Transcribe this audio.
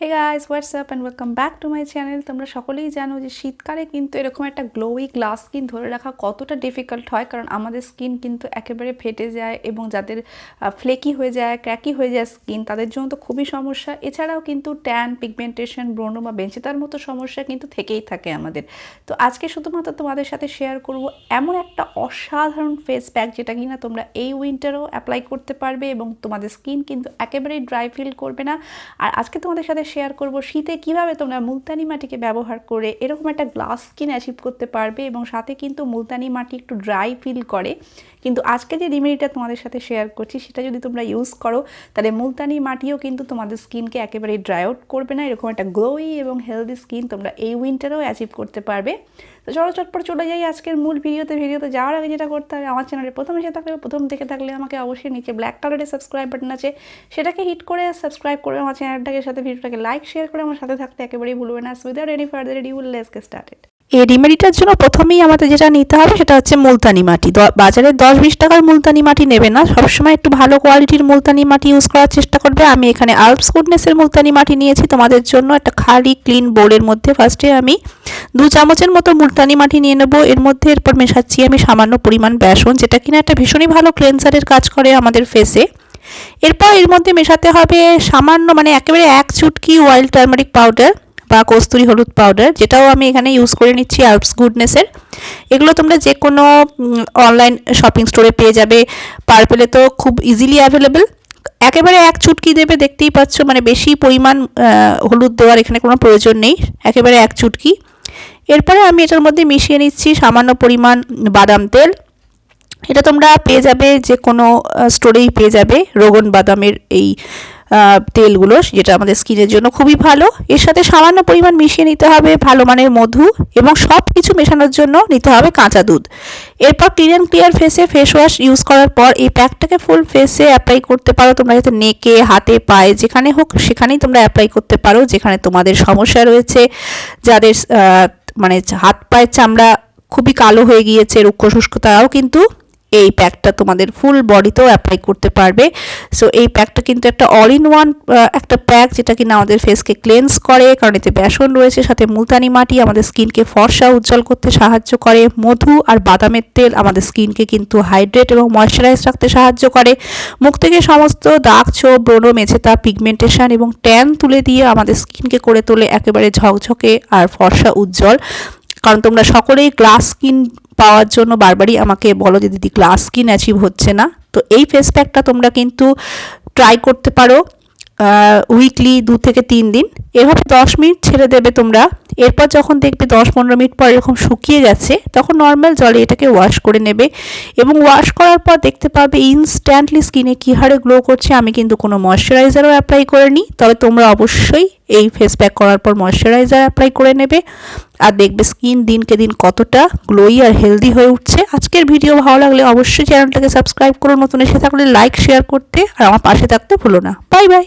Hey guys what's up and welcome back to my channel তোমরা সকলেই জানো যে শীতকালে কিন্তু এরকম একটা গ্লোই গ্লাস স্কিন ধরে রাখা কতটা ডিফিকাল্ট হয়, কারণ আমাদের স্কিন কিন্তু একেবারে ফেটে যায় এবং যাদের ফ্লেকি হয়ে যায় ক্র্যাকি হয়ে যায় স্কিন তাদের জন্য তো খুবই সমস্যা। এছাড়াও কিন্তু ট্যান পিগমেন্টেশন ব্রণ বা বেঞ্চিতার মতো সমস্যা কিন্তু থেকেই থাকে আমাদের। তো আজকে শুধুমাত্র তোমাদের সাথে শেয়ার করব এমন একটা অসাধারণ ফেস প্যাক যেটা কিনা তোমরা এই উইন্টারও অ্যাপ্লাই করতে পারবে এবং তোমাদের স্কিন কিন্তু একেবারেই ড্রাই ফিল করবে না। আর আজকে তোমাদের সাথে শেয়ার করব। শীতে কীভাবে তোমরা মুলতানি মাটিকে ব্যবহার করে এরকম একটা গ্লাস স্কিন অ্যাচিভ করতে পারবে এবং সাথে কিন্তু মুলতানি মাটি একটু ড্রাই ফিল করে। কিন্তু আজকে যে রেমেডিটা তোমাদের সাথে শেয়ার করছি, সেটা যদি তোমরা ইউজ করো, তাহলে মুলতানি মাটিও কিন্তু তোমাদের স্কিনকে একেবারে ড্রাই আউট করবে না। এরকম একটা গ্লোই এবং হেলদি স্কিন তোমরা এই উইন্টারেও অ্যাচিভ করতে পারবে। তো চলো চটপট চলে যাই আজকের মূল ভিডিওতে ভিডিওতে যাওয়ার আগে যেটা করতে হবে, আমার চ্যানেলে প্রথম এসে থাকলে প্রথম থেকে থাকলে আমাকে অবশ্যই নিচে ব্ল্যাক কালারের সাবস্ক্রাইব বাটন আছে, সেটাকে হিট করে সাবস্ক্রাইব করে আমার চ্যানেলটাকে সাথে ভিডিওটাকে লাইক শেয়ার করে আমার সাথে থাকতে একেবারেই ভুলবে না। সুইদার এনি ফার্দার ডিউ লেস কে স্টার্টেড এই রেমেডিটার জন্য প্রথমেই আমাদের যেটা নিতে হবে সেটা হচ্ছে মুলতানি মাটি। বাজারে দশ বিশ টাকার মুলতানি মাটি নেবে না। সবসময় একটু ভালো কোয়ালিটির মুলতানি মাটি ইউজ করার চেষ্টা করবে। আমি এখানে আলপস গুডনেসের মুলতানি মাটি নিয়েছি। তোমাদের জন্য একটা খালি ক্লিন বোর্ডের মধ্যে ফার্স্টে আমি দু চামচের মতো মুলতানি মাটি নিয়ে নেব। এর মধ্যে এরপর মেশাচ্ছি আমি সামান্য পরিমাণ বেসন, যেটা কিনা একটা ভীষণই ভালো ক্লেন্সারের কাজ করে আমাদের ফেসে এরপর এর মধ্যে মেশাতে হবে সামান্য মানে একেবারে এক চুটকি ওয়াইল্ড টার্মারিক পাউডার বা কস্তুরি হলুদ পাউডার যেটাও আমি এখানে ইউজ করে নিচ্ছি আলপস গুডনেসের এগুলো তোমরা যে কোনো অনলাইন শপিং স্টোরে পেয়ে যাবে। পার্পেলে তো খুব ইজিলি অ্যাভেলেবেল একেবারে এক চুটকি দেবে, দেখতেই পাচ্ছ মানে বেশি পরিমাণ হলুদ দেওয়ার এখানে কোনো প্রয়োজন নেই। একেবারে এক চুটকি। এরপরে আমি এটার মধ্যে মিশিয়ে নিচ্ছি সামান্য পরিমাণ বাদাম তেল। এটা তোমরা পেয়ে যাবে যে কোনো স্টোরেই পেয়ে যাবে। রোগন বাদামের এই তেলগুলো যেটা আমাদের স্কিনের জন্য খুবই ভালো। এর সাথে সামান্য পরিমাণ মিশিয়ে নিতে হবে ভালো মানের মধু এবং সব কিছু মেশানোর জন্য নিতে হবে কাঁচা দুধ। এরপর ক্লিন অ্যান্ড ক্লিয়ার ফেসে ফেস ওয়াশ ইউজ করার পর এই প্যাকটাকে ফুল ফেসে অ্যাপ্লাই করতে পারো তোমরা যাতে নেকে, হাতে, পায়ে যেখানে হোক সেখানেই তোমরা অ্যাপ্লাই করতে পারো, যেখানে তোমাদের সমস্যা রয়েছে। যাদের মানে হাত পায়ের চামড়া খুবই কালো হয়ে গিয়েছে, রুক্ষ শুষ্ক তারাও কিন্তু এই প্যাকটা তোমাদের ফুল বডিতেও অ্যাপ্লাই করতে পারবে। সো এই প্যাকটা কিন্তু একটা অল ইন ওয়ান একটা প্যাক যেটা কিনা আমাদের ফেসকে ক্লেন্স করে, কারণ এতে বেসন রয়েছে, সাথে মুলতানি মাটি, আমাদের স্কিনকে ফর্সা উজ্জ্বল করতে সাহায্য করে, মধু আর বাদামের তেল আমাদের স্কিনকে কিন্তু হাইড্রেট এবং ময়শ্চারাইজ রাখতে সাহায্য করে। মুখ থেকে সমস্ত দাগ, ছোপ, ব্রণ, মেঝেতা পিগমেন্টেশন এবং ট্যান তুলে দিয়ে আমাদের স্কিনকে করে তোলে একেবারে ঝকঝকে আর ফর্সা উজ্জ্বল। কারণ তোমরা সকলেই গ্লাস স্কিন পাওয়ার জন্য বারবারই আমাকে বলো যে দিদি গ্লাস স্কিন অ্যাচিভ হচ্ছে না। তো এই ফেস প্যাকটা তোমরা কিন্তু ট্রাই করতে পারো উইকলি দু থেকে তিন দিন। এভাবে দশ মিনিট ছেড়ে দেবে তোমরা। এরপর যখন দেখবে দশ পনেরো মিনিট পর এরকম শুকিয়ে গেছে, তখন নর্মাল জলে এটাকে ওয়াশ করে নেবে এবং ওয়াশ করার পর দেখতে পাবে ইনস্ট্যান্টলি স্কিনে কী হারে গ্লো করছে। আমি কিন্তু কোনো ময়শ্চারাইজারও অ্যাপ্লাই করিনি তবে তোমরা অবশ্যই এই ফেস প্যাক করার পর ময়শ্চারাইজার অ্যাপ্লাই করে নেবে আর দেখবে স্কিন দিনকে দিন কতটা গ্লোই আর হেলদি হয়ে উঠছে। আজকের ভিডিও ভালো লাগলে অবশ্যই চ্যানেলটাকে সাবস্ক্রাইব করো, নতুন এসে থাকলে লাইক শেয়ার করতে আর আমার পাশে থাকতে ভুলো না। Bye bye